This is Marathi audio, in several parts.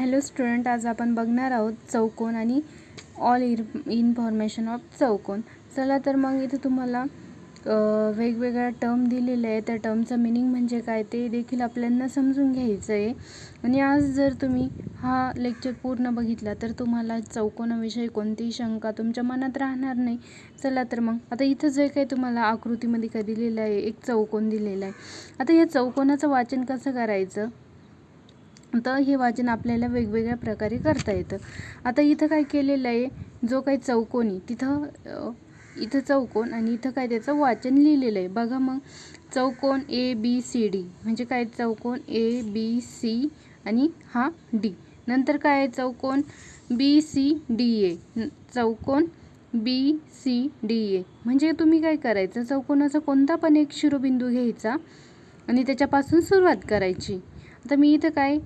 हॅलो स्टुडंट आज आपण बघणार आहोत चौकोन आणि ऑल इर इन्फॉर्मेशन ऑफ चौकोन. चला तर मग इथे तुम्हाला वेगवेगळ्या टर्म दिलेल्या आहे त्या टर्मचं मिनिंग म्हणजे काय ते देखील आपल्यांना समजून घ्यायचं आहे आणि आज जर तुम्ही हा लेक्चर पूर्ण बघितला तर तुम्हाला चौकोनाविषयी कोणतीही शंका तुमच्या मनात राहणार नाही. चला तर मग आता इथं जे काही तुम्हाला आकृतीमध्ये काय दिलेलं आहे एक चौकोन दिलेला आहे. आता या चौकोनाचं वाचन कसं करायचं? तर हे वाचन आपल्याला वेगवेगळ्या प्रकारे करता येतं. आता इथं काय केलेलं आहे जो काही चौकोनी तिथं इथं चौकोन आणि इथं काय त्याचं वाचन लिहिलेलं आहे. बघा मग चौकोन ए बी सी डी म्हणजे काय? चौकोन ए बी सी आणि हा डी नंतर काय आहे? चौकोन बी सी डी ए चौकोन बी सी डी ए म्हणजे तुम्ही काय करायचं? चौकोनाचा कोणता पण एक शिरोबिंदू घ्यायचा आणि त्याच्यापासून सुरुवात करायची. आता मी इथं काय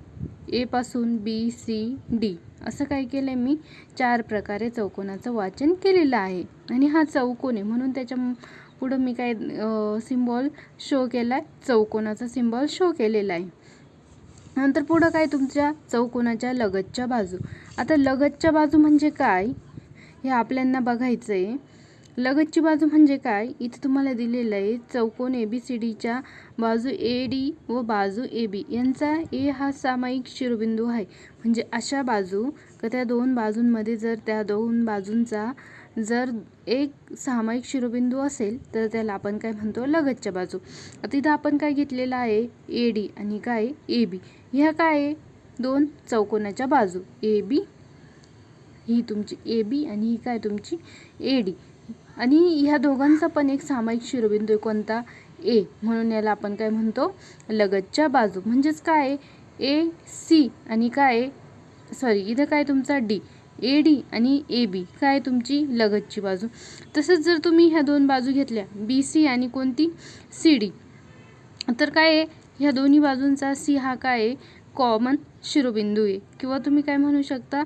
एपासून बी सी डी असं काय केलं आहे मी? चार प्रकारे चौकोनाचं वाचन केलेलं आहे. आणि हा चौकोन आहे. म्हणून त्याच्या पुढं मी काय सिम्बॉल शो केला आहे चौकोनाचा सिम्बॉल शो केलेला आहे. नंतर पुढं काय? तुमच्या चौकोनाच्या लगतच्या बाजू. आता लगतच्या बाजू म्हणजे काय? हे आपल्यांना बघायचं आहे लगतची बाजू म्हणजे काय? इथं तुम्हाला दिलेलं आहे चौकोन ए बी सी डीच्या बाजू ए डी व बाजू ए बी यांचा ए हा सामायिक शिरोबिंदू आहे. म्हणजे अशा बाजू का त्या दोन बाजूंमध्ये जर त्या दोन बाजूंचा जर एक सामायिक शिरोबिंदू असेल तर त्याला आपण काय म्हणतो? लगतच्या बाजू. तिथं आपण काय घेतलेलं आहे? ए डी आणि काय? ए बी ह्या काय? आहे दोन चौकोनाच्या बाजू. ए बी ही तुमची ए बी आणि ही काय तुमची ए डी आणि ह्या दोघांचा पण एक सामायिक शिरोबिंदू आहे. कोणता? ए. म्हणून याला आपण काय म्हणतो? लगतच्या बाजू. म्हणजेच काय? आहे? A C. आणि काय? सॉरी इथं काय तुमचा? डी. ए डी आणि ए बी. काय तुमची? लगतची बाजू. तसंच जर तुम्ही ह्या दोन बाजू घेतल्या बी सी आणि कोणती? C D. तर काय आहे? ह्या दोन्ही बाजूंचा सी हा काय आहे? कॉमन शिरोबिंदू आहे. किंवा तुम्ही काय म्हणू शकता?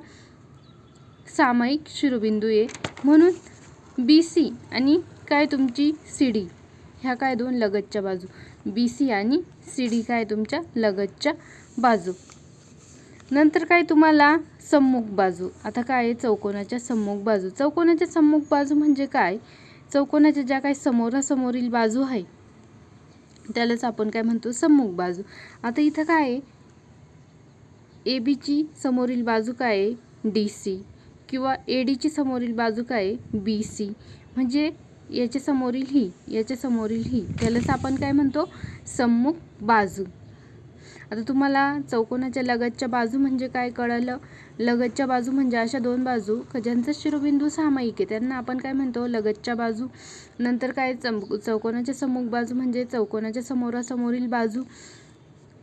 सामायिक शिरोबिंदू आहे. म्हणून बी सी आणि काय तुमची सी डी? ह्या काय दोन लगतच्या बाजू? बी सी आणि सी डी काय तुमच्या लगतच्या बाजू? नंतर काय तुम्हाला सम्मुख बाजू? आता काय आहे? चौकोनाच्या सम्मुख बाजू. चौकोनाच्या सम्मुख बाजू म्हणजे काय? चौकोनाच्या ज्या काही समोरासमोरील बाजू आहे त्यालाच आपण काय म्हणतो? सम्मुख बाजू. आता इथं काय आहे? ए बीची समोरील बाजू काय आहे? D C. किंवा ए डीची समोरील बाजू काय? बी सी म्हणजे याच्या समोरील ही याच्या समोरील ही. त्यालाच आपण काय म्हणतो? सम्मुख बाजू. आता तुम्हाला चौकोनाच्या लगतच्या बाजू म्हणजे काय कळलं? लगतच्या बाजू म्हणजे अशा दोन बाजू. ज्यांचा शिरोबिंदू सामायिक आहे. त्यांना आपण काय म्हणतो? लगतच्या बाजू. नंतर काय? चम चौकोनाच्या सम्मुख बाजू म्हणजे चौकोनाच्या समोरासमोरील बाजू.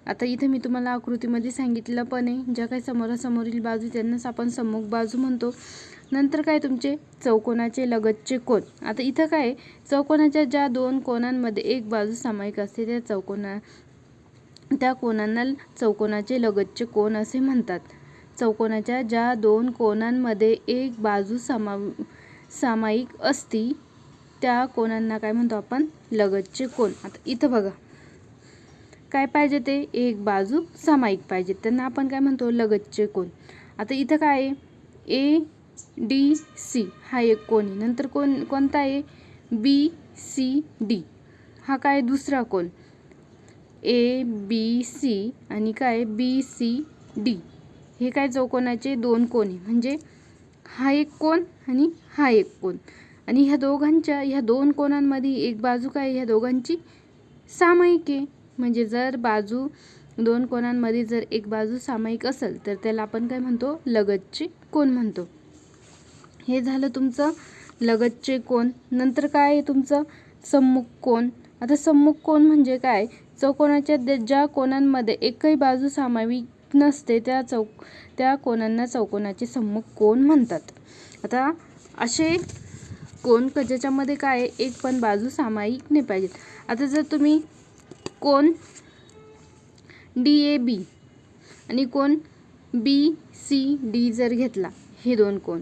आता इथे मी तुम्हाला आकृतीमध्ये सांगितलं पण आहे ज्या काही समोरासमोरील बाजू त्यांनाच आपण सम्मुख बाजू म्हणतो. नंतर काय तुमचे? चौकोनाचे लगतचे कोण आता इथं काय आहे? चौकोनाच्या ज्या दोन कोणांमध्ये एक बाजू सामायिक असते त्या चौकोना त्या कोणांना चौकोनाचे लगतचे कोण असे म्हणतात. चौकोनाच्या ज्या दोन कोणांमध्ये एक बाजू सामा सामायिक असती त्या कोणांना काय म्हणतो आपण? लगतचे कोण आता इथं बघा. काय पाहिजे ते? एक बाजू सामायिक पाहिजे. त्यांना आपण काय म्हणतो? लगतचे कोण आता इथं काय आहे? ए डी सी हा एक कोण आहे. नंतर कोण कोणता आहे? बी सी डी हा काय दुसरा कोण ए बी सी आणि काय? बी सी डी हे काय चौकोनाचे दोन कोण आहे. म्हणजे हा एक कोण आणि हा एक कोण आणि ह्या दोघांच्या ह्या दोन कोणांमध्ये एक बाजू काय ह्या दोघांची सामायिक आहे. म्हणजे जर बाजू दोन कोणांमध्ये जर एक बाजू सामायिक असेल तर त्याला आपण काय म्हणतो? लगतचे कोण म्हणतो? हे झालं तुमचं लगतचे कोण. नंतर काय आहे तुमचं? सम्मुख कोण. आता सम्मुख कोण म्हणजे काय? चौकोनाच्या ज्या कोणांमध्ये एकही बाजू सामायिक नसते त्या चौक त्या कोणांना चौकोनाचे सम्मुख कोण म्हणतात? आता असे कोण क ज्याच्यामध्ये काय आहे, एक पण बाजू सामायिक नाही पाहिजेत. आता जर तुम्ही कोण? डी ए बी आणि कोण? बी सी डी जर घेतला हे दोन कोण?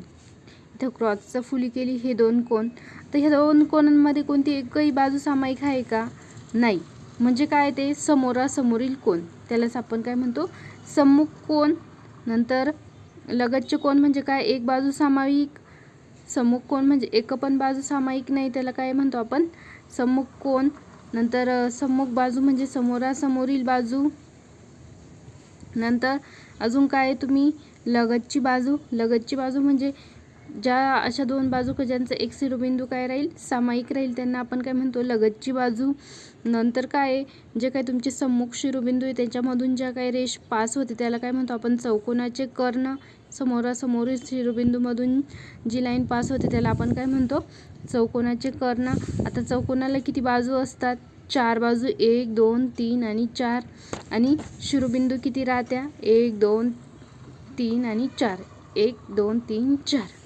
इथं क्रॉसचं फुली केली हे दोन कोण? तर ह्या दोन कोणांमध्ये कोणती एकही बाजू सामायिक आहे का? नाही. म्हणजे काय ते? समोरासमोरील कोण? त्यालाच आपण काय म्हणतो? सम्मुख कोन नंतर लगतचे कोण म्हणजे काय? एक बाजू सामायिक. सम्मुख कोण म्हणजे एक पण बाजू सामायिक नाही त्याला काय म्हणतो आपण? सम्मुख कोण? नंतर सम्मुख बाजू म्हणजे समोरासमोरील बाजू. नंतर अजून काय आहे तुम्ही? लगतची बाजू. लगतची बाजू म्हणजे ज्या अशा दोन बाजू का ज्यांचं एक शिरोबिंदू काय राहील सामायिक राहील त्यांना आपण काय म्हणतो लगतची बाजू. नंतर काय आहे जे काय तुमचे सम्मुख शिरोबिंदू आहे त्याच्यामधून ज्या काही रेष पास होते त्याला काय म्हणतो आपण चौकोनाचे कर्ण. समोरासमोरील शिरोबिंदूमधून जी लाईन पास होते त्याला आपण काय म्हणतो चौकोनाचे कर्ण. आता चौकोनाला किती बाजू असतात? चार बाजू एक दोन तीन आणि चार. आणि शिरोबिंदू किती राहत्या? एक दोन तीन आणि चार. एक दोन तीन चार.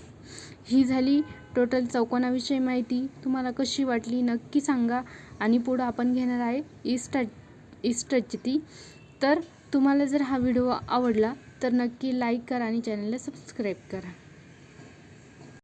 ही झाली. टोटल चौकोनाविषयी माहिती तुम्हाला कशी वाटली नक्की सांगा. आणि पुढं आपण घेणार आहे इस्ट इस्टची ती तर तुम्हाला जर हा व्हिडिओ आवडला तर नक्की लाईक करा आणि चॅनलला सबस्क्राईब करा.